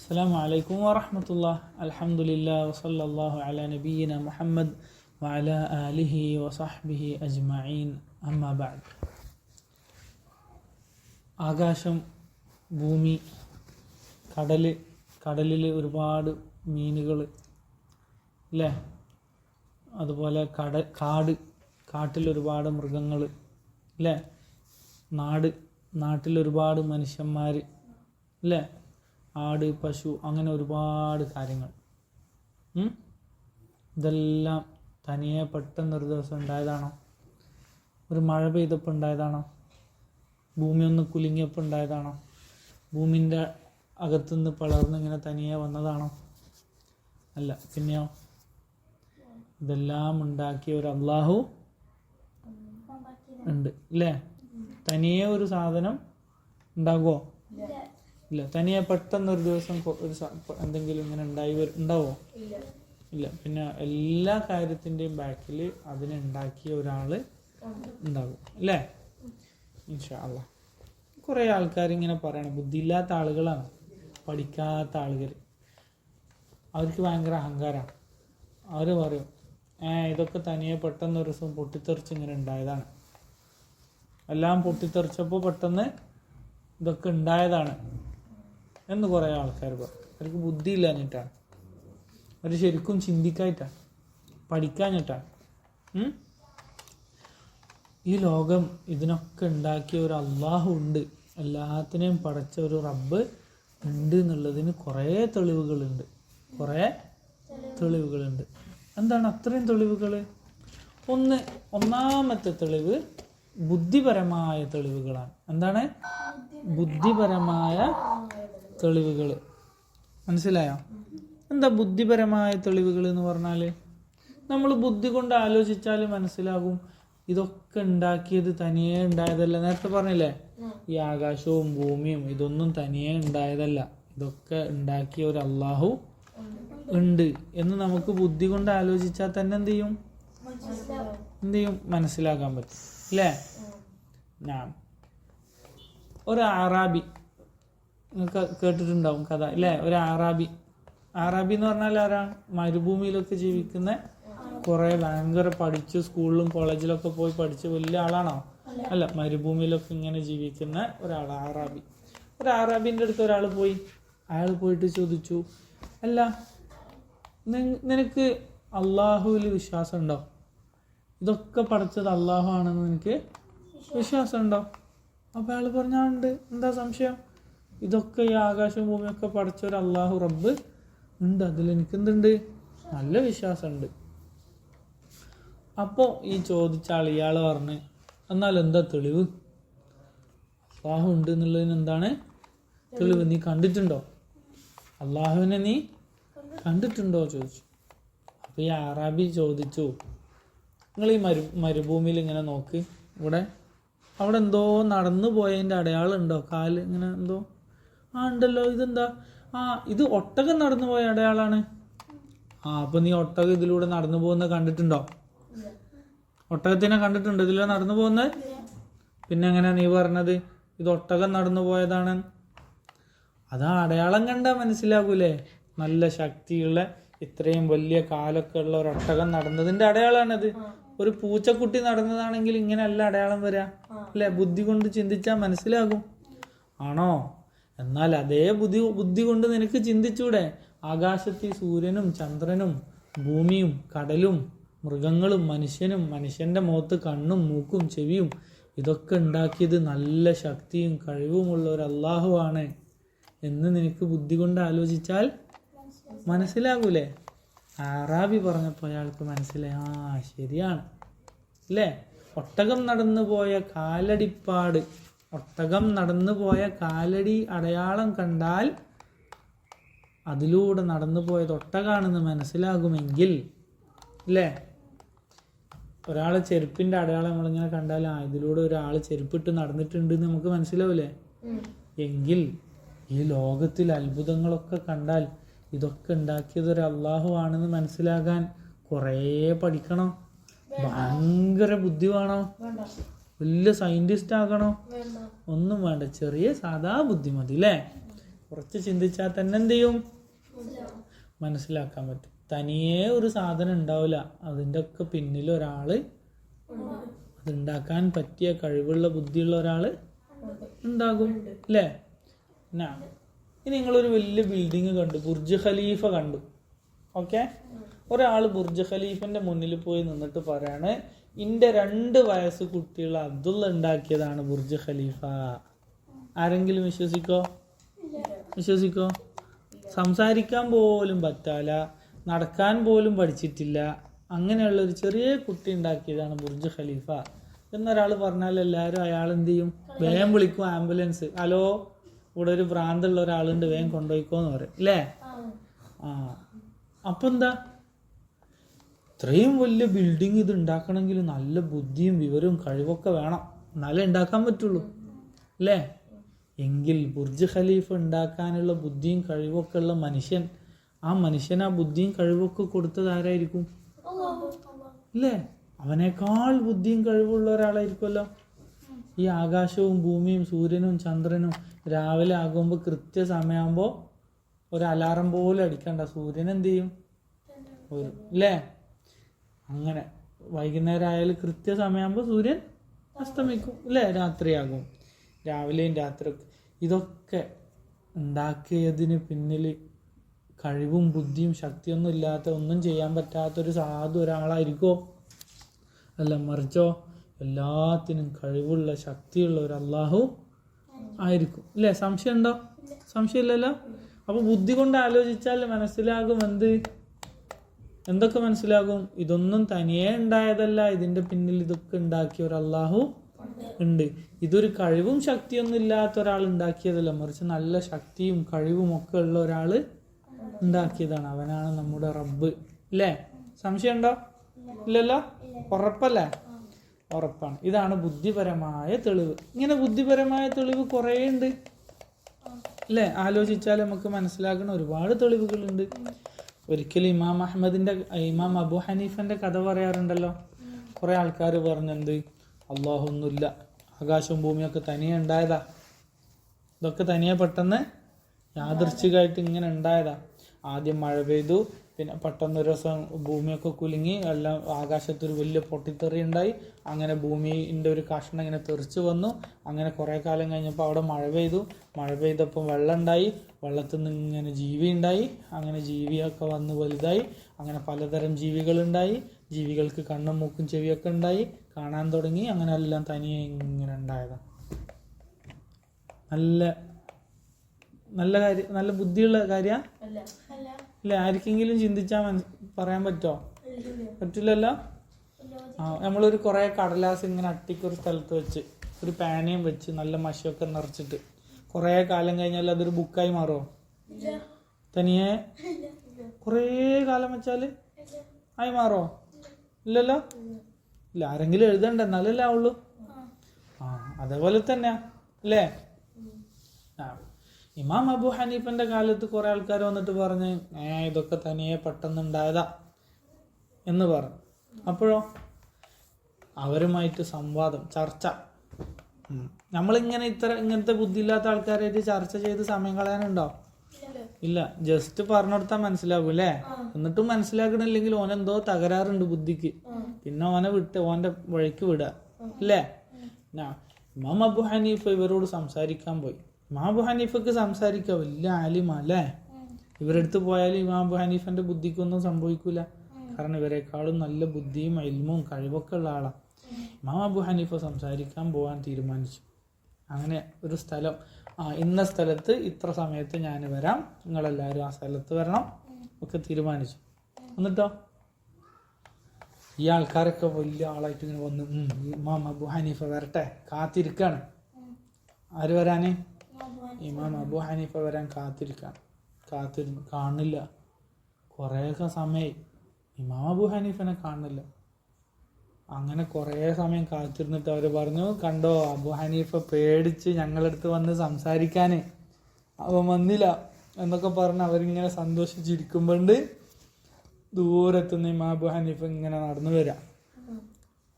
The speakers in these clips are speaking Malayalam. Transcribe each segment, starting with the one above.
അസ്സാം വലൈക്കും വാഹമത്തുള്ള അലഹമുല്ല വസല്ലാഹു അല നബീന മുഹമ്മദ് വഅല ആലിഹി വസഹ്ബിഹി അജ്മഈൻ. അമ്മാബാദ് ആകാശം ഭൂമി കടൽ കടലിൽ ഒരുപാട് മീനുകൾ അല്ലേ അതുപോലെ കട കാട് കാട്ടിൽ ഒരുപാട് മൃഗങ്ങൾ അല്ലേ നാട് നാട്ടിൽ ഒരുപാട് മനുഷ്യന്മാർ അല്ലേ ആട് പശു അങ്ങനെ ഒരുപാട് കാര്യങ്ങൾ? ഇതെല്ലാം തനിയെ പെട്ടെന്ന് ഒരു ദിവസം ഉണ്ടായതാണോ? ഒരു മഴ പെയ്തപ്പോൾ ഉണ്ടായതാണോ? ഭൂമി ഒന്ന് കുലുങ്ങിയപ്പോൾ ഉണ്ടായതാണോ? ഭൂമിന്റെ അകത്തുനിന്ന് പളർന്ന് ഇങ്ങനെ തനിയെ വന്നതാണോ? അല്ല പിന്നെയോ? ഇതെല്ലാം ഉണ്ടാക്കിയ ഒരു അള്ളാഹു ഉണ്ട് അല്ലേ തനിയെ ഒരു സാധനം ഉണ്ടാകുമോ ഇല്ല. തനിയെ പെട്ടെന്ന് ഒരു ദിവസം ഒരു എന്തെങ്കിലും ഇങ്ങനെ ഉണ്ടായി ഉണ്ടാവോ? ഇല്ല. പിന്നെ എല്ലാ കാര്യത്തിന്റെയും ബാക്കിൽ അതിനെ ഉണ്ടാക്കിയ ഒരാൾ ഉണ്ടാകും അല്ലേ? ഇൻഷാ കുറെ കുറേ ആൾക്കാർ ഇങ്ങനെ പറയണം. ബുദ്ധിയില്ലാത്ത ആളുകളാണ്. പഠിക്കാത്ത ആളുകൾ അവർക്ക് ഭയങ്കര അഹങ്കാരമാണ് അവർ പറയും ഏ ഇതൊക്കെ തനിയെ പെട്ടെന്ന് ഒരു ദിവസം പൊട്ടിത്തെറിച്ച് ഇങ്ങനെ ഉണ്ടായതാണ്. എല്ലാം പൊട്ടിത്തെറിച്ചപ്പോൾ പെട്ടെന്ന് ഇതൊക്കെ ഉണ്ടായതാണ്. എന്ന് കുറേ ആൾക്കാർ പറയും. അവർക്ക് ബുദ്ധി ഇല്ലാഞ്ഞിട്ടാണ് അവർ ശരിക്കും ചിന്തിക്കായിട്ടാണ് പഠിക്കാഞ്ഞിട്ടാണ് ഈ ലോകം ഇതിനൊക്കെ ഉണ്ടാക്കിയ ഒരു അള്ളാഹു ഉണ്ട്. എല്ലാത്തിനെയും പടച്ച ഒരു റബ്ബ് ഉണ്ട് എന്നുള്ളതിന് കുറേ തെളിവുകളുണ്ട്. കുറേ തെളിവുകളുണ്ട്. എന്താണ് അത്രയും തെളിവുകൾ ഒന്ന് ഒന്നാമത്തെ തെളിവ് ബുദ്ധിപരമായ തെളിവുകളാണ്. എന്താണ്? ബുദ്ധിപരമായ തെളിവുകൾ മനസ്സിലായോ? എന്താ ബുദ്ധിപരമായ തെളിവുകൾ എന്ന് പറഞ്ഞാൽ നമ്മൾ ബുദ്ധി കൊണ്ട് ആലോചിച്ചാൽ മനസ്സിലാകും ഇതൊക്കെ ഉണ്ടാക്കിയത് തനിയെ ഉണ്ടായതല്ല. നേരത്തെ പറഞ്ഞില്ലേ? ഈ ആകാശവും ഭൂമിയും ഇതൊന്നും തനിയെ ഉണ്ടായതല്ല. ഇതൊക്കെ ഉണ്ടാക്കിയ ഒരു അള്ളാഹു ഉണ്ട് എന്ന് നമുക്ക് ബുദ്ധി കൊണ്ട് ആലോചിച്ചാൽ തന്നെ എന്ത് ചെയ്യും? എന്ത് ചെയ്യും? മനസ്സിലാക്കാൻ പറ്റും. അല്ലേ? ഞാൻ ഒരു ആറാബി കേട്ടിട്ടുണ്ടാവും കഥ അല്ലേ ഒരു ആറാബി. ആറാബി എന്ന് പറഞ്ഞാൽ ആരാ? മരുഭൂമിയിലൊക്കെ ജീവിക്കുന്ന കുറെ ഭയങ്കര പഠിച്ചു സ്കൂളിലും കോളേജിലൊക്കെ പോയി പഠിച്ച് വലിയ ആളാണോ? അല്ല മരുഭൂമിയിലൊക്കെ ഇങ്ങനെ ജീവിക്കുന്ന ഒരാൾ ആറാബി. ഒരു ആറാബിന്റെ അടുത്ത് ഒരാൾ പോയി അയാൾ പോയിട്ട് ചോദിച്ചു അല്ല നിനക്ക് അള്ളാഹുവിൽ വിശ്വാസം ഉണ്ടോ ഇതൊക്കെ പഠിച്ചത് അള്ളാഹു ആണെന്ന് നിനക്ക് വിശ്വാസം ഉണ്ടോ അപ്പോൾ അയാൾ പറഞ്ഞാണ്ട് എന്താ സംശയം? ഇതൊക്കെ ഈ ആകാശവും ഭൂമിയൊക്കെ പഠിച്ച ഒരു അള്ളാഹു റബ്ബ് ഉണ്ട്. അതിൽ എനിക്ക് എന്തുണ്ട് നല്ല വിശ്വാസമുണ്ട്. അപ്പോൾ ഈ ചോദിച്ച ആൾ ഇയാൾ പറഞ്ഞ് എന്നാൽ എന്താ തെളിവ്? അള്ളാഹു ഉണ്ട് എന്നുള്ളതിന് എന്താണ് തെളിവ്? നീ കണ്ടിട്ടുണ്ടോ? അള്ളാഹുവിനെ നീ കണ്ടിട്ടുണ്ടോ? ചോദിച്ചു. അപ്പോൾ ഈ അറാബി ചോദിച്ചു നിങ്ങൾ ഈ മരു മരുഭൂമിയിൽ ഇങ്ങനെ നോക്ക്. ഇവിടെ അവിടെ എന്തോ നടന്നു പോയതിന്റെ അടയാളം ഉണ്ടോ? കാൽ ഇങ്ങനെ എന്തോ ആ ഉണ്ടല്ലോ ഇതെന്താ? ആ ഇത് ഒട്ടകം നടന്നു പോയ അടയാളാണ്. ആ അപ്പൊ നീ ഒട്ടകം ഇതിലൂടെ നടന്നു പോകുന്നത് കണ്ടിട്ടുണ്ടോ? ഒട്ടകത്തിനെ കണ്ടിട്ടുണ്ട്. ഇതിലൂടെ നടന്നു പോകുന്നത്? പിന്നെ എങ്ങനെയാ നീ പറഞ്ഞത്? ഇത് ഒട്ടകം നടന്നു പോയതാണ്. അതാ അടയാളം കണ്ടാൽ മനസ്സിലാകൂലേ? നല്ല ശക്തിയുള്ള ഇത്രയും വലിയ കാലൊക്കെ ഉള്ള ഒരു ഒട്ടകം നടന്നതിന്റെ അടയാളമാണത് ഒരു പൂച്ചക്കുട്ടി നടന്നതാണെങ്കിൽ ഇങ്ങനെയല്ല അടയാളം വരാ. അല്ലെ? ബുദ്ധി കൊണ്ട് ചിന്തിച്ചാ മനസ്സിലാകും. ആണോ? എന്നാൽ അതേ ബുദ്ധി ബുദ്ധി കൊണ്ട് നിനക്ക് ചിന്തിച്ചൂടെ. ആകാശത്തിൽ സൂര്യനും ചന്ദ്രനും ഭൂമിയും കടലും മൃഗങ്ങളും മനുഷ്യനും മനുഷ്യന്റെ മുഖത്ത് കണ്ണും മൂക്കും ചെവിയും ഇതൊക്കെ ഉണ്ടാക്കിയത് നല്ല ശക്തിയും കഴിവുമുള്ള ഒരു അള്ളാഹു ആണ്. എന്ന് നിനക്ക് ബുദ്ധി കൊണ്ട് ആലോചിച്ചാൽ മനസ്സിലാകൂലേ? ആറാബി പറഞ്ഞപ്പോൾ അയാൾക്ക് മനസ്സിലായി. ആ ശരിയാണ്. അല്ലേ ഒട്ടകം നടന്നു പോയ കാലടിപ്പാട്. ഒട്ടകം നടന്നു പോയ കാലടി അടയാളം കണ്ടാൽ അതിലൂടെ നടന്നു പോയത് ഒട്ടകാണെന്ന് മനസ്സിലാകുമെങ്കിൽ അല്ലേ? ഒരാളെ ചെരുപ്പിന്റെ അടയാളം നമ്മളിങ്ങനെ കണ്ടാൽ ആ ഇതിലൂടെ ഒരാൾ ചെരുപ്പിട്ട് നടന്നിട്ടുണ്ട് എന്ന് നമുക്ക് മനസ്സിലാവില്ലേ? എങ്കിൽ ഈ ലോകത്തിൽ അത്ഭുതങ്ങളൊക്കെ കണ്ടാൽ ഇതൊക്കെ ഉണ്ടാക്കിയത് ഒരു അള്ളാഹു ആണെന്ന് മനസ്സിലാകാൻ കുറേ പഠിക്കണം. ഭയങ്കര ബുദ്ധി വേണോ. വലിയ സയന്റിസ്റ്റ് ആകണോ? ഒന്നും വേണ്ട. ചെറിയ സാധാ ബുദ്ധിമതി അല്ലേ കുറച്ച് ചിന്തിച്ചാൽ തന്നെ എന്ത് ചെയ്യും? മനസ്സിലാക്കാൻ പറ്റും. തനിയെ ഒരു സാധനം ഉണ്ടാവില്ല അതിന്റെ ഒക്കെ പിന്നിൽ ഒരാൾ അതുണ്ടാക്കാൻ പറ്റിയ കഴിവുള്ള ബുദ്ധിയുള്ള ഒരാൾ ഉണ്ടാകും അല്ലേ എന്നാ ഇനി നിങ്ങളൊരു വലിയ ബിൽഡിങ് കണ്ടു. ബുർജ് ഖലീഫ കണ്ടു. ഓക്കെ? ഒരാൾ ബുർജ് ഖലീഫന്റെ മുന്നിൽ പോയി നിന്നിട്ട് പറയാണ് ഇന്റെ രണ്ട് വയസ്സ് കുട്ടിയുള്ള അബ്ദുള്ള ഉണ്ടാക്കിയതാണ് ബുർജ് ഖലീഫ. ആരെങ്കിലും വിശ്വസിക്കോ? വിശ്വസിക്കോ? സംസാരിക്കാൻ പോലും പറ്റാല നടക്കാൻ പോലും പഠിച്ചിട്ടില്ല. അങ്ങനെയുള്ള ഒരു ചെറിയ കുട്ടി ഉണ്ടാക്കിയതാണ് ബുർജ് ഖലീഫ. എന്നൊരാൾ പറഞ്ഞാൽ എല്ലാവരും അയാൾ എന്ത് ചെയ്യും? വേഗം വിളിക്കും ആംബുലൻസ്. ഹലോ ഇവിടെ ഒരു ഭ്രാന്തുള്ള ഒരാളുണ്ട് വേഗം കൊണ്ടുപോയിക്കോന്ന് പറയും. അല്ലേ ആ. അപ്പൊ എന്താ? ഇത്രയും വലിയ ബിൽഡിംഗ് ഇത് ഉണ്ടാക്കണമെങ്കിൽ നല്ല ബുദ്ധിയും വിവരവും കഴിവൊക്കെ വേണം. എന്നാലേ ഉണ്ടാക്കാൻ പറ്റുള്ളൂ. അല്ലേ? എങ്കിൽ ബുർജ് ഖലീഫ് ഉണ്ടാക്കാനുള്ള ബുദ്ധിയും കഴിവൊക്കെ ഉള്ള മനുഷ്യൻ ആ മനുഷ്യൻ ആ ബുദ്ധിയും കഴിവൊക്കെ കൊടുത്തത് ആരായിരിക്കും? അല്ലേ? അവനേക്കാൾ ബുദ്ധിയും കഴിവുള്ള ഒരാളായിരിക്കുമല്ലോ. ഈ ആകാശവും ഭൂമിയും സൂര്യനും ചന്ദ്രനും രാവിലെ ആകുമ്പോൾ കൃത്യസമയമാകുമ്പോൾ ഒരു അലാറം പോലെ അടിക്കണ്ട. സൂര്യൻ എന്ത് ചെയ്യും? ഒരു അല്ലേ? അങ്ങനെ വൈകുന്നേരം ആയാലും കൃത്യസമയമാകുമ്പോൾ സൂര്യൻ അസ്തമിക്കും അല്ലേ രാത്രിയാകും. രാവിലെയും രാത്രിയൊക്കെ. ഇതൊക്കെ ഉണ്ടാക്കിയതിന് പിന്നിൽ കഴിവും ബുദ്ധിയും ശക്തിയൊന്നും ഇല്ലാത്ത ഒന്നും ചെയ്യാൻ പറ്റാത്തൊരു സാധു ഒരാളായിരിക്കോ? അല്ല മറിച്ചോ? എല്ലാത്തിനും കഴിവുള്ള ശക്തിയുള്ള ഒരു അള്ളാഹു ആയിരിക്കും. അല്ലേ സംശയം ഉണ്ടോ സംശയമില്ലല്ലോ? അപ്പൊ ബുദ്ധി കൊണ്ട് ആലോചിച്ചാൽ മനസ്സിലാകും എന്ത് എന്തൊക്കെ മനസ്സിലാകും? ഇതൊന്നും തനിയെ ഉണ്ടായതല്ല. ഇതിന്റെ പിന്നിൽ ഇതൊക്കെ ഉണ്ടാക്കിയ ഒരു അള്ളാഹു ഉണ്ട്. ഇതൊരു കഴിവും ശക്തിയൊന്നും ഇല്ലാത്ത ഒരാൾ ഉണ്ടാക്കിയതല്ല. മറിച്ച് നല്ല ശക്തിയും കഴിവും ഒക്കെ ഉള്ള ഒരാൾ ഉണ്ടാക്കിയതാണ്. അവനാണ് നമ്മുടെ റബ്ബ്. അല്ലേ സംശയം ഉണ്ടോ ഇല്ലല്ലോ? ഉറപ്പല്ലേ? ഉറപ്പാണ്. ഇതാണ് ബുദ്ധിപരമായ തെളിവ്. ഇങ്ങനെ ബുദ്ധിപരമായ തെളിവ് കുറേ ഉണ്ട്. അല്ലേ ആലോചിച്ചാൽ നമുക്ക് മനസ്സിലാക്കുന്ന ഒരുപാട് തെളിവുകളുണ്ട്. ഒരിക്കലും ഇമാം അഹമ്മദിന്റെ ഇമാം അബു ഹനീഫന്റെ കഥ പറയാറുണ്ടല്ലോ. കുറെ ആൾക്കാർ പറഞ്ഞെന്ത്? അള്ളാഹു ഒന്നുമില്ല ആകാശവും ഭൂമിയൊക്കെ തനിയെ ഉണ്ടായതാ. ഇതൊക്കെ തനിയെ പെട്ടെന്ന് യാദൃശ്ചികമായിട്ട് ഇങ്ങനെ ഉണ്ടായതാ. ആദ്യം മഴ പെയ്തു പിന്നെ പെട്ടെന്ന് ഒരു ദിവസം ഭൂമിയൊക്കെ കുലുങ്ങി എല്ലാം ആകാശത്തൊരു വലിയ പൊട്ടിത്തെറി ഉണ്ടായി. അങ്ങനെ ഭൂമിന്റെ ഒരു കഷ്ണം ഇങ്ങനെ തെറിച്ച് വന്നു. അങ്ങനെ കുറേ കാലം കഴിഞ്ഞപ്പോൾ അവിടെ മഴ പെയ്തു. മഴ പെയ്തപ്പോൾ വെള്ളം ഉണ്ടായി വെള്ളത്തിൽ നിന്ന് ഇങ്ങനെ ജീവി ഉണ്ടായി. അങ്ങനെ ജീവിയൊക്കെ വന്ന് വലുതായി. അങ്ങനെ പലതരം ജീവികളുണ്ടായി. ജീവികൾക്ക് കണ്ണും മൂക്കും ചെവിയൊക്കെ ഉണ്ടായി. കാണാൻ തുടങ്ങി. അങ്ങനെ എല്ലാം തനിയെ ഇങ്ങനെ ഉണ്ടായതാണ് നല്ല നല്ല കാര്യം നല്ല ബുദ്ധിയുള്ള കാര്യ? അല്ലെ ആർക്കെങ്കിലും ചിന്തിച്ചാ പറയാൻ പറ്റോ? പറ്റില്ലല്ലോ? ആ നമ്മളൊരു കുറേ കടലാസ് ഇങ്ങനെ അട്ടിക്ക് ഒരു സ്ഥലത്ത് വെച്ച് ഒരു പാനയും വെച്ച് നല്ല മഷിയൊക്കെ നിറച്ചിട്ട്. കുറേ കാലം കഴിഞ്ഞാൽ അതൊരു ബുക്കായി മാറുമോ തനിയെ? കുറേ കാലം വെച്ചാൽ ആയി മാറോ? ഇല്ലല്ലോ? ഇല്ല ആരെങ്കിലും എഴുതണ്ട? എന്നാലല്ലേ ആവുള്ളൂ. ആ അതേപോലെ തന്നെയാ അല്ലേ? ആ ഇമാം അബു ഹനീഫന്റെ കാലത്ത് കുറെ ആൾക്കാർ വന്നിട്ട് പറഞ്ഞ് ഏ ഇതൊക്കെ തനിയെ പെട്ടെന്നുണ്ടായതാ എന്ന് പറഞ്ഞു. അപ്പോഴോ? അവരുമായിട്ട് സംവാദം ചർച്ച. നമ്മളിങ്ങനെ ഇത്ര ഇങ്ങനത്തെ ബുദ്ധിയില്ലാത്ത ആൾക്കാരായിട്ട് ചർച്ച ചെയ്ത് സമയം കളയാനുണ്ടോ? ഇല്ല. ജസ്റ്റ് പറഞ്ഞെടുത്താൽ മനസ്സിലാവും അല്ലേ എന്നിട്ടും മനസ്സിലാക്കണില്ലെങ്കിൽ ഓനെന്തോ തകരാറുണ്ട് ബുദ്ധിക്ക്. പിന്നെ ഓനെ വിട്ട് ഓന്റെ വഴിക്ക് വിടുക. അല്ലേ ഇമാം അബു ഹനീഫ് ഇവരോട് സംസാരിക്കാൻ പോയി. ഇമാം അബു ഹനീഫക്ക് സംസാരിക്കുക വലിയ ആലിമ അല്ലേ ഇവരെടുത്ത് പോയാൽ ഇമാബു ഹനീഫന്റെ ബുദ്ധിക്കൊന്നും സംഭവിക്കൂല. കാരണം ഇവരെക്കാളും നല്ല ബുദ്ധിയും എൽമും കഴിവൊക്കെ ഉള്ള ആളാണ് ഇമാം അബു ഹനീഫ സംസാരിക്കാൻ പോകാൻ തീരുമാനിച്ചു. അങ്ങനെ ഒരു സ്ഥലം ആ ഇന്ന സ്ഥലത്ത് ഇത്ര സമയത്ത് ഞാൻ വരാം. നിങ്ങളെല്ലാവരും ആ സ്ഥലത്ത് വരണം. ഒക്കെ തീരുമാനിച്ചു. എന്നിട്ടോ? ഈ ആൾക്കാരൊക്കെ വലിയ ആളായിട്ട് ഇങ്ങനെ വന്ന് ഇമാം അബു ഹനീഫ വരട്ടെ കാത്തിരിക്കാണ്. ആര് വരാന്? ഇമാം അബു ഹനീഫ വരാൻ കാത്തിരിക്കാം. കാത്തിരുന്നു കാണില്ല. കുറേയൊക്കെ സമയം ഇമാം അബു ഹനീഫനെ കാണില്ല. അങ്ങനെ കുറേ സമയം കാത്തിരുന്നിട്ട് അവർ പറഞ്ഞു കണ്ടോ അബു ഹനീഫ പേടിച്ച് ഞങ്ങളടുത്ത് വന്ന് സംസാരിക്കാനേ. അവൻ വന്നില്ല. എന്നൊക്കെ പറഞ്ഞ് അവരിങ്ങനെ സന്തോഷിച്ചിരിക്കുമ്പോണ്ട് ദൂരത്തുനിന്ന് ഇമാം അബു ഹനീഫ ഇങ്ങനെ നടന്നു വരാം.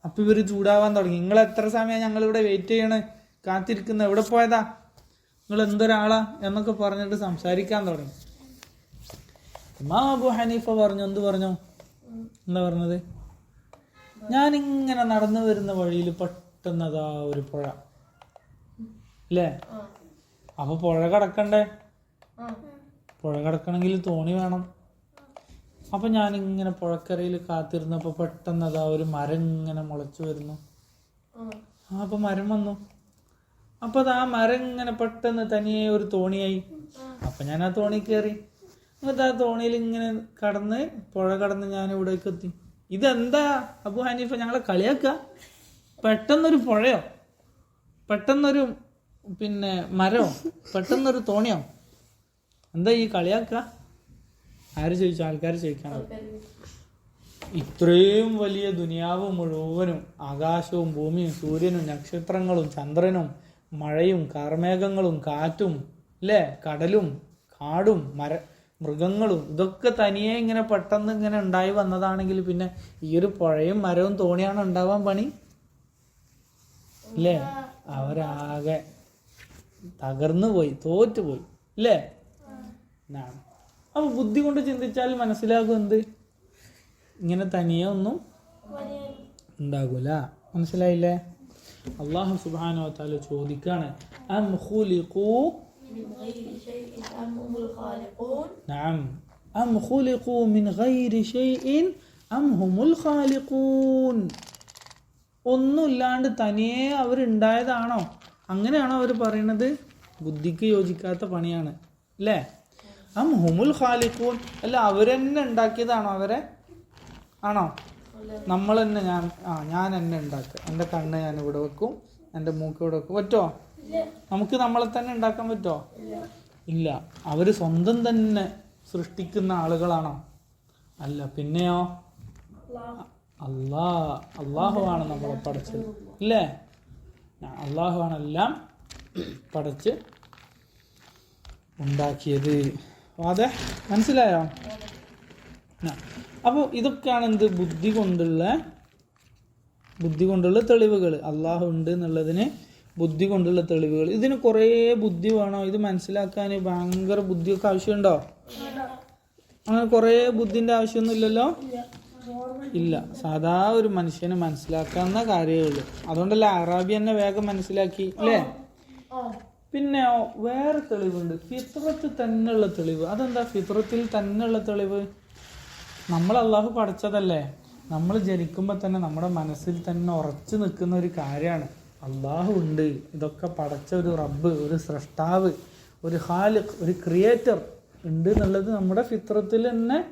അപ്പൊ ഇവർ ചൂടാവാൻ തുടങ്ങി. നിങ്ങൾ എത്ര സമയം ഞങ്ങളിവിടെ വെയിറ്റ് ചെയ്യണേ? കാത്തിരിക്കുന്ന. എവിടെ പോയതാ? നിങ്ങൾ എന്തൊരാളാ എന്നൊക്കെ പറഞ്ഞിട്ട് സംസാരിക്കാൻ തുടങ്ങി. ഇമാം അബു ഹനീഫ പറഞ്ഞു എന്ത് പറഞ്ഞു? എന്താ പറഞ്ഞത്? ഞാനിങ്ങനെ നടന്നു വരുന്ന വഴിയിൽ പെട്ടെന്നതാ ഒരു പുഴ. അല്ലേ അപ്പൊ പുഴ കടക്കണ്ടേ? പുഴ കടക്കണമെങ്കിൽ തോണി വേണം. അപ്പൊ ഞാനിങ്ങനെ പുഴക്കരയിൽ കാത്തിരുന്നപ്പോ പെട്ടെന്നതാ ഒരു മരം ഇങ്ങനെ മുളച്ചു വരുന്നു. അപ്പൊ മരം വന്നു. അപ്പൊ അത് ആ മരം ഇങ്ങനെ പെട്ടെന്ന് തനിയെ ഒരു തോണിയായി. അപ്പൊ ഞാൻ ആ തോണി കയറി എന്നിട്ട് ആ തോണിയിൽ ഇങ്ങനെ കടന്ന് പുഴ കടന്ന് ഞാൻ ഇവിടേക്ക് എത്തി. ഇതെന്താ അബു ഹനീഫ ഞങ്ങളെ കളിയാക്ക? പെട്ടെന്നൊരു പുഴയോ? പെട്ടെന്നൊരു പിന്നെ മരോ? പെട്ടെന്നൊരു തോണിയോ? എന്താ ഈ കളിയാക്ക? ആര് ചോദിച്ചു? ആൾക്കാർ ചോദിക്കാണ് ഇത്രയും വലിയ ദുനിയാവ് മുഴുവനും ആകാശവും ഭൂമിയും സൂര്യനും നക്ഷത്രങ്ങളും ചന്ദ്രനും മഴയും കാർമേഘങ്ങളും കാറ്റും അല്ലേ കടലും കാടും മര മൃഗങ്ങളും ഇതൊക്കെ തനിയെ ഇങ്ങനെ പെട്ടെന്ന് ഇങ്ങനെ ഉണ്ടായി വന്നതാണെങ്കിൽ പിന്നെ ഈ ഒരു പുഴയും മരവും തോണിയാണ് ഉണ്ടാവാൻ പണി? അല്ലേ അവരാകെ തകർന്നു പോയി തോറ്റുപോയി അല്ലേ എന്നാണ് അപ്പൊ ബുദ്ധി കൊണ്ട് ചിന്തിച്ചാൽ മനസ്സിലാകും എന്ത്? ഇങ്ങനെ തനിയെ ഒന്നും ഉണ്ടാകൂല. മനസ്സിലായില്ലേ? അള്ളാഹു സുബാനോ താല ചോദിക്കാണ് അം അം മിൻ ഗൈരി ഷൈഇൻ അം ഖാലിഖൂൻ. ഒന്നുമില്ലാണ്ട് തനിയെ അവരുണ്ടായതാണോ? അങ്ങനെയാണോ അവർ പറയണത്? ബുദ്ധിക്ക് യോജിക്കാത്ത പണിയാണ് അല്ലേ? അം ഹുമുൽ ഖാലിഖൂൻ അല്ല അവരെന്നെ ഉണ്ടാക്കിയതാണോ അവരെ? ആണോ? നമ്മൾ തന്നെ ഞാൻ ആ ഞാൻ എന്നെ ഉണ്ടാക്കുക. എന്റെ കണ്ണ് ഞാൻ ഇവിടെ വെക്കും. എന്റെ മൂക്ക് ഇവിടെ വെക്കും. പറ്റുമോ നമുക്ക് നമ്മളെ തന്നെ ഉണ്ടാക്കാൻ പറ്റുമോ ഇല്ല. അവർ സ്വന്തം തന്നെ സൃഷ്ടിക്കുന്ന ആളുകളാണോ? അല്ല. പിന്നെയോ? അല്ലാ അള്ളാഹുവാണ് നമ്മളെ പഠിച്ചത് ഇല്ലേ? അള്ളാഹുവാണ് എല്ലാം പഠിച്ച് ഉണ്ടാക്കിയത്. അതെ മനസ്സിലായോ? അപ്പോൾ ഇതൊക്കെയാണ് എന്ത് ബുദ്ധി കൊണ്ടുള്ള ബുദ്ധി കൊണ്ടുള്ള തെളിവുകൾ അള്ളാഹു ഉണ്ട് എന്നുള്ളതിന് ബുദ്ധി കൊണ്ടുള്ള തെളിവുകൾ ഇതിന് കുറേ ബുദ്ധി വേണോ? ഇത് മനസ്സിലാക്കാൻ ഭയങ്കര ബുദ്ധിയൊക്കെ ആവശ്യമുണ്ടോ? അങ്ങനെ കുറേ ബുദ്ധിന്റെ ആവശ്യമൊന്നും ഇല്ലല്ലോ? ഇല്ല. സാധാ ഒരു മനുഷ്യന് മനസ്സിലാക്കാവുന്ന കാര്യമേ ഉള്ളൂ. അതുകൊണ്ടല്ല അറാബി തന്നെ വേഗം മനസ്സിലാക്കി അല്ലേ? പിന്നെ വേറെ തെളിവുണ്ട്. ഫിത്രത്തിൽ തന്നെയുള്ള തെളിവ്. അതെന്താ? ഫിത്രത്തിൽ തന്നെയുള്ള തെളിവ്? നമ്മൾ അള്ളാഹു പഠിച്ചതല്ലേ? നമ്മൾ ജനിക്കുമ്പോൾ തന്നെ നമ്മുടെ മനസ്സിൽ തന്നെ ഉറച്ചു നിൽക്കുന്ന ഒരു കാര്യമാണ്. അള്ളാഹു ഉണ്ട്. ഇതൊക്കെ പഠിച്ച ഒരു റബ്ബ് ഒരു സൃഷ്ടാവ് ഒരു ഹാലിഖ് ഒരു ക്രിയേറ്റർ ഉണ്ട് എന്നുള്ളത് നമ്മുടെ ഫിത്രത്തിൽ തന്നെ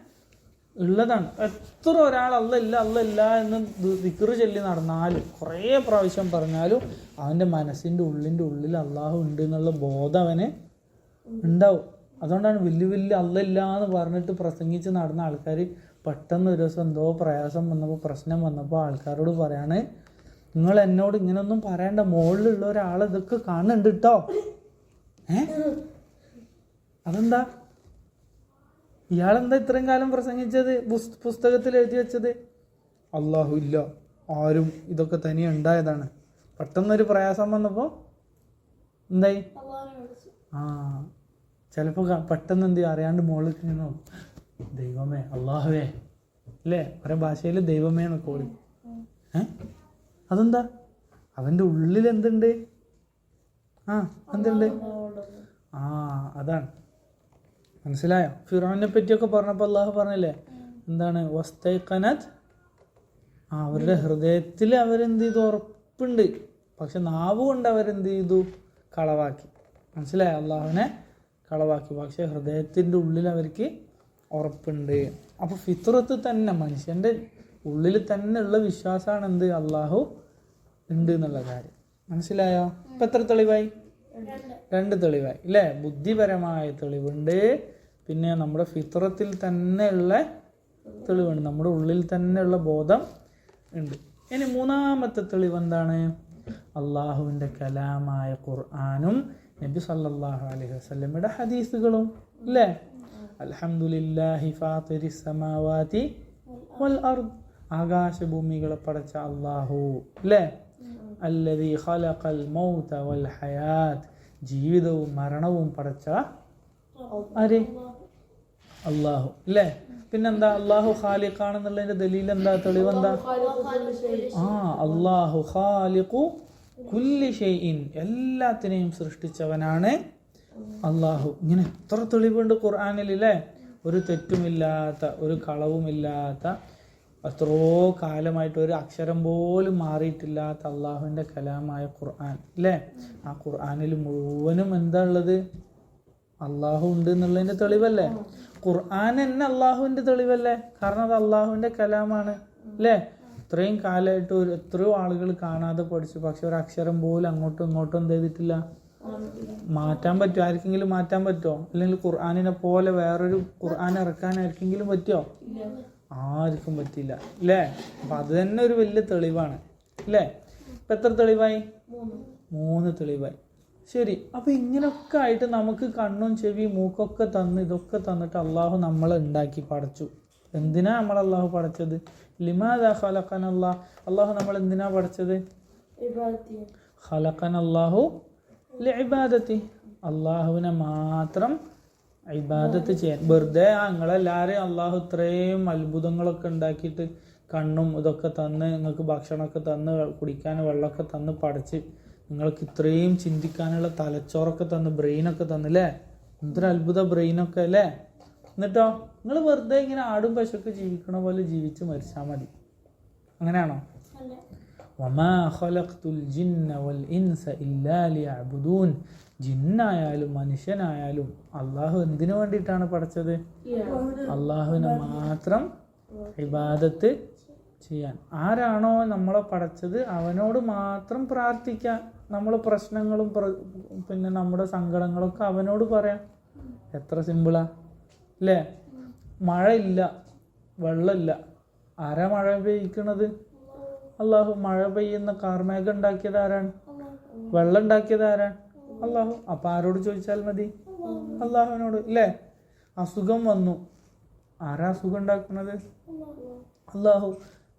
ഉള്ളതാണ്. എത്ര ഒരാൾ അല്ല ഇല്ല അല്ല ഇല്ല എന്ന് ദിക്കറ് ചൊല്ലി നടന്നാലും കുറേ പ്രാവശ്യം പറഞ്ഞാലും അവന്റെ മനസ്സിന്റെ ഉള്ളിന്റെ ഉള്ളിൽ അള്ളാഹു ഉണ്ട് എന്നുള്ള ബോധം അവന് ഉണ്ടാവും. അതുകൊണ്ടാണ് വലിയ വലിയ അല്ലല്ല എന്ന് പറഞ്ഞിട്ട് പ്രസംഗിച്ച് നടന്ന ആൾക്കാർ പെട്ടെന്ന് ഒരു ദിവസം എന്തോ പ്രയാസം വന്നപ്പോൾ പ്രശ്നം വന്നപ്പോൾ ആൾക്കാരോട് പറയാണ് നിങ്ങൾ എന്നോട് ഇങ്ങനൊന്നും പറയണ്ട. മുകളിലുള്ള ഒരാൾ ഇതൊക്കെ കാണുന്നുണ്ട് കേട്ടോ ഏ? അതെന്താ? ഇയാളെന്താ ഇത്രയും കാലം പ്രസംഗിച്ചത്? പുസ്തകത്തിൽ എഴുതി വെച്ചത്? അള്ളാഹു ഇല്ല. ആരും ഇതൊക്കെ തനിയെ ഉണ്ടായതാണ്. പെട്ടെന്നൊരു പ്രയാസം വന്നപ്പോൾ എന്തായി? ആ. ചിലപ്പോൾ പെട്ടെന്ന് എന്ത് അറിയാണ്ട് മുകളിൽ ഇങ്ങനെ ദൈവമേ അള്ളാഹുവേ. അല്ലേ? ഒരേ ഭാഷയിൽ ദൈവമേ എന്നൊക്കെ കോളി അതെന്താ? അവന്റെ ഉള്ളിൽ എന്തുണ്ട്? ആ എന്തുണ്ട്? ആ അതാണ്. മനസ്സിലായോ? ഫിറോനെ പറ്റിയൊക്കെ പറഞ്ഞപ്പോൾ അള്ളാഹു പറഞ്ഞില്ലേ? എന്താണ്? വസ്തൈഖനത്. ആ അവരുടെ ഹൃദയത്തിൽ അവരെന്ത് ചെയ്തു? ഉറപ്പുണ്ട്. പക്ഷെ നാവ് കൊണ്ട് അവരെന്ത് ചെയ്തു? കളവാക്കി. മനസ്സിലായോ? അള്ളാഹുവിനെ കളവാക്കി. പക്ഷെ ഹൃദയത്തിന്റെ ഉള്ളിൽ അവർക്ക് ഉറപ്പുണ്ട്. അപ്പോൾ ഫിത്രത്ത് തന്നെ മനുഷ്യന്റെ ഉള്ളിൽ തന്നെ ഉള്ള വിശ്വാസമാണ് എന്ത്? അള്ളാഹു ഉണ്ട് എന്നുള്ള കാര്യം. മനസ്സിലായോ? ഇപ്പം എത്ര തെളിവായി? രണ്ട് തെളിവായി. ഇല്ലേ? ബുദ്ധിപരമായ തെളിവുണ്ട്. പിന്നെ നമ്മുടെ ഫിത്രത്തിൽ ഉള്ള തെളിവുണ്ട്. നമ്മുടെ ഉള്ളിൽ തന്നെ ഉള്ള ബോധം ഉണ്ട്. ഇനി മൂന്നാമത്തെ തെളിവ് എന്താണ്? അള്ളാഹുവിന്റെ കലാമായ ഖുർആാനും നബി സല്ലല്ലാഹു അലൈഹി വസല്ലമയുടെ ഹദീസുകളും അല്ലേ? അൽഹംദുലില്ലാഹി ഫാത്തിരി സമാവാതി വൽ അർദ്. ആകാശഭൂമികളെ പടച്ച അള്ളാഹു അല്ലേ? അല്ലതി ഖലഖൽ മൗത വൽ ഹയാത്ത് ജീവിതവും മരണവും പടച്ച ആര്? അള്ളാഹു അല്ലേ? പിന്നെന്താ? അള്ളാഹു ഖാലിഖാണെന്നുള്ളതിന്റെ ദലീൽ എന്താ തെളിവെന്താ? ആ അള്ളാഹു ഖാലിഖു കുല്ലി ഷെയ്ഇൻ എല്ലാത്തിനെയും സൃഷ്ടിച്ചവനാണ് അള്ളാഹു. ഇങ്ങനെ എത്ര തെളിവുണ്ട് ഖുർആനിൽ അല്ലേ ഒരു തെറ്റുമില്ലാത്ത ഒരു കളവുമില്ലാത്ത എത്രയോ കാലമായിട്ട് ഒരു അക്ഷരം പോലും മാറിയിട്ടില്ലാത്ത അള്ളാഹുവിന്റെ കലാമായ ഖുർആൻ അല്ലേ ആ ഖുർആനിൽ മുഴുവനും എന്താ ഉള്ളത്? അള്ളാഹു ഉണ്ട് എന്നുള്ളതിന്റെ തെളിവല്ലേ? ഖുർആൻ തന്നെ അള്ളാഹുവിന്റെ തെളിവല്ലേ? കാരണം അത് അള്ളാഹുവിന്റെ കലാമാണ് അല്ലേ ഇത്രയും കാലമായിട്ട് ഒരു എത്രയോ ആളുകൾ കാണാതെ പഠിച്ചു. പക്ഷെ ഒരു അക്ഷരം പോലും അങ്ങോട്ടും ഇങ്ങോട്ടും എന്ത് ചെയ്തിട്ടില്ല. മാറ്റാൻ പറ്റുമോ? ആർക്കെങ്കിലും മാറ്റാൻ പറ്റുമോ? അല്ലെങ്കിൽ ഖുർആാനിനെ പോലെ വേറൊരു ഖുർആൻ ഇറക്കാൻ ആർക്കെങ്കിലും പറ്റുമോ ആർക്കും പറ്റില്ല അല്ലേ? അപ്പൊ അത് തന്നെ ഒരു വലിയ തെളിവാണ്. അല്ലേ? ഇപ്പൊ എത്ര തെളിവായി? മൂന്ന് തെളിവായി. ശരി. അപ്പൊ ഇങ്ങനൊക്കെ ആയിട്ട് നമുക്ക് കണ്ണും ചെവി മൂക്കൊക്കെ തന്ന് ഇതൊക്കെ തന്നിട്ട് അള്ളാഹു നമ്മളെ ഉണ്ടാക്കി പടച്ചു. എന്തിനാ നമ്മൾ അള്ളാഹു പടച്ചത്? ലിമാദ ഖലഖൻ അള്ളാഹു നമ്മൾ എന്തിനാ പഠിച്ചത്? ഖലഖൻ അള്ളാഹു അള്ളാഹുവിനെ മാത്രം ഇബാദത്ത് ചെയ്യാൻ. വെറുതെ നിങ്ങളെല്ലാവരും അള്ളാഹു ഇത്രയും അത്ഭുതങ്ങളൊക്കെ ഉണ്ടാക്കിയിട്ട് കണ്ണും ഇതൊക്കെ തന്ന് നിങ്ങൾക്ക് ഭക്ഷണമൊക്കെ തന്ന് കുടിക്കാൻ വെള്ളമൊക്കെ തന്ന് പഠിച്ച് നിങ്ങൾക്ക് ഇത്രയും ചിന്തിക്കാനുള്ള തലച്ചോറൊക്കെ തന്ന് ബ്രെയിനൊക്കെ തന്നില്ലേ എന്തൊരു അത്ഭുത ബ്രെയിനൊക്കെ അല്ലേ എന്നിട്ടോ? നിങ്ങൾ വെറുതെ ഇങ്ങനെ ആടും പശുവൊക്കെ ജീവിക്കണ പോലെ ജീവിച്ച് മരിച്ചാൽ മതി. അങ്ങനെയാണോ? ജിന്നായാലും മനുഷ്യനായാലും അള്ളാഹു എന്തിനു വേണ്ടിയിട്ടാണ് പഠിച്ചത് അള്ളാഹുവിനെ മാത്രം ഇബാദത്ത് ചെയ്യാൻ. ആരാണോ നമ്മളെ പഠിച്ചത് അവനോട് മാത്രം പ്രാർത്ഥിക്കാൻ നമ്മൾ പ്രശ്നങ്ങളും പിന്നെ നമ്മുടെ സങ്കടങ്ങളൊക്കെ അവനോട് പറയാം. എത്ര സിമ്പിളാ. അല്ലേ മഴയില്ല വെള്ളമില്ല. ആരാ മഴ പെയ്യിക്കണത്? അള്ളാഹു മഴ പെയ്യുന്ന കാർമേഘം ഉണ്ടാക്കിയത് ആരാണ്? വെള്ളം ഉണ്ടാക്കിയത് ആരാണ്? അള്ളാഹു. അപ്പൊ ആരോട് ചോദിച്ചാൽ മതി? അള്ളാഹുവിനോട്. ഇല്ലേ അസുഖം വന്നു. ആരാ അസുഖം ഉണ്ടാക്കുന്നത്? അള്ളാഹു.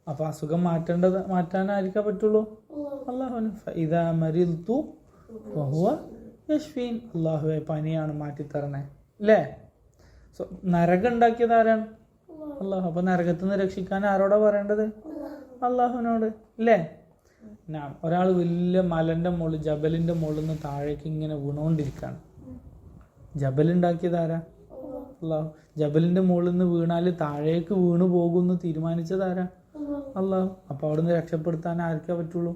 അപ്പൊ അസുഖം മാറ്റേണ്ടത് മാറ്റാനായിരിക്കാൻ പറ്റുള്ളൂ? അള്ളാഹുവിന്. ഇതാ മരി അള്ളാഹുവെ പനിയാണ് മാറ്റിത്തരണേ. അല്ലേ സോ നരകം ഉണ്ടാക്കിയത് ആരാണ്? അള്ളാഹു. അപ്പൊ നരകത്തിൽ നിന്ന് രക്ഷിക്കാൻ ആരോടാ പറയേണ്ടത്? അള്ളാഹുവിനോട്. അല്ലേ ഒരാൾ വലിയ മലന്റെ മുകളിൽ ജബലിന്റെ മുകളിൽ നിന്ന് താഴേക്ക് ഇങ്ങനെ വീണുകൊണ്ടിരിക്കുകയാണ് ജബലുണ്ടാക്കിയത് ആരാ? അള്ളാഹു. ജബലിന്റെ മുകളിൽ നിന്ന് വീണാൽ താഴേക്ക് വീണു പോകുമെന്ന് തീരുമാനിച്ചത് ആരാ? അള്ളാഹു. അപ്പൊ അവിടുന്ന് രക്ഷപ്പെടുത്താൻ ആർക്കേ പറ്റുള്ളൂ?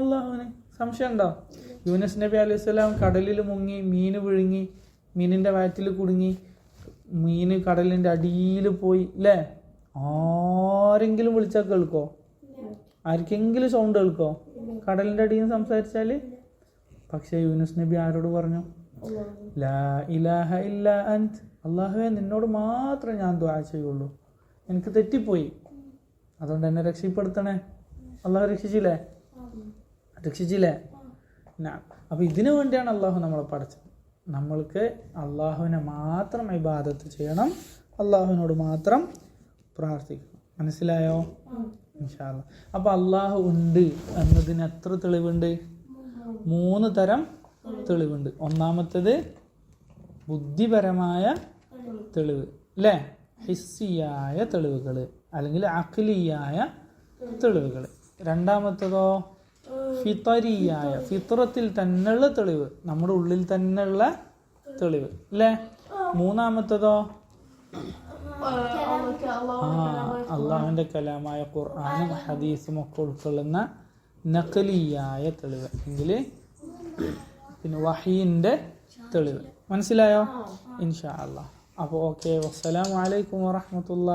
അള്ളാഹുവിന്. സംശയം ഉണ്ടോ യൂനസ് നബി അലൈഹി സ്വലാം കടലിൽ മുങ്ങി മീന് വിഴുങ്ങി മീനിന്റെ വയറ്റിൽ കുടുങ്ങി മീന് കടലിന്റെ അടിയിൽ പോയി അല്ലേ ആരെങ്കിലും വിളിച്ചാൽ കേൾക്കോ? ആർക്കെങ്കിലും സൗണ്ട് കേൾക്കോ? കടലിന്റെ അടിയിൽ നിന്ന് സംസാരിച്ചാൽ? പക്ഷേ യൂനുസ് നബി ആരോട് പറഞ്ഞു ലാ ഇലാഹ ഇല്ല അൻത്. അള്ളാഹുവെ നിന്നോട് മാത്രം ഞാൻ ദ്വാ ചെയ്യുള്ളൂ. എനിക്ക് തെറ്റിപ്പോയി. അതുകൊണ്ട് എന്നെ രക്ഷപ്പെടുത്തണേ. അള്ളാഹു രക്ഷിച്ചില്ലേ? രക്ഷിച്ചില്ലേ? നാ. അപ്പൊ ഇതിനു വേണ്ടിയാണ് അള്ളാഹു നമ്മളെ പഠിച്ചത് നമ്മൾക്ക് അള്ളാഹുവിനെ മാത്രം ഇബാദത്ത് ചെയ്യണം അള്ളാഹുവിനോട് മാത്രം പ്രാർത്ഥിക്കണം. മനസ്സിലായോ? ഇൻഷാല്ല അപ്പൊ അള്ളാഹു ഉണ്ട് എന്നതിന് എത്ര തെളിവുണ്ട്? മൂന്ന് തരം തെളിവുണ്ട്. ഒന്നാമത്തേത് ബുദ്ധിപരമായ തെളിവ് അല്ലേ ഹിസ്സിയായ തെളിവുകൾ അല്ലെങ്കിൽ അഖിലിയായ തെളിവുകൾ രണ്ടാമത്തതോ? ഫിത്തരിയായ ഫിത്രത്തിൽ തന്നെയുള്ള തെളിവ് നമ്മുടെ ഉള്ളിൽ തന്നെയുള്ള തെളിവ് അല്ലേ? മൂന്നാമത്തതോ? ആ അള്ളാഹുവിന്റെ കലാമായ ഖുർആാനും ഹദീസും ഒക്കെ ഉൾക്കൊള്ളുന്ന നക്കലിയായ തെളിവ്. എങ്കിൽ പിന്നെ വഹീന്റെ തെളിവ്. മനസ്സിലായോ? ഇൻഷാ അള്ളാഹ് അപ്പോൾ ഓക്കെ വസ്സലാമലൈക്കും വറഹമത്തുള്ള.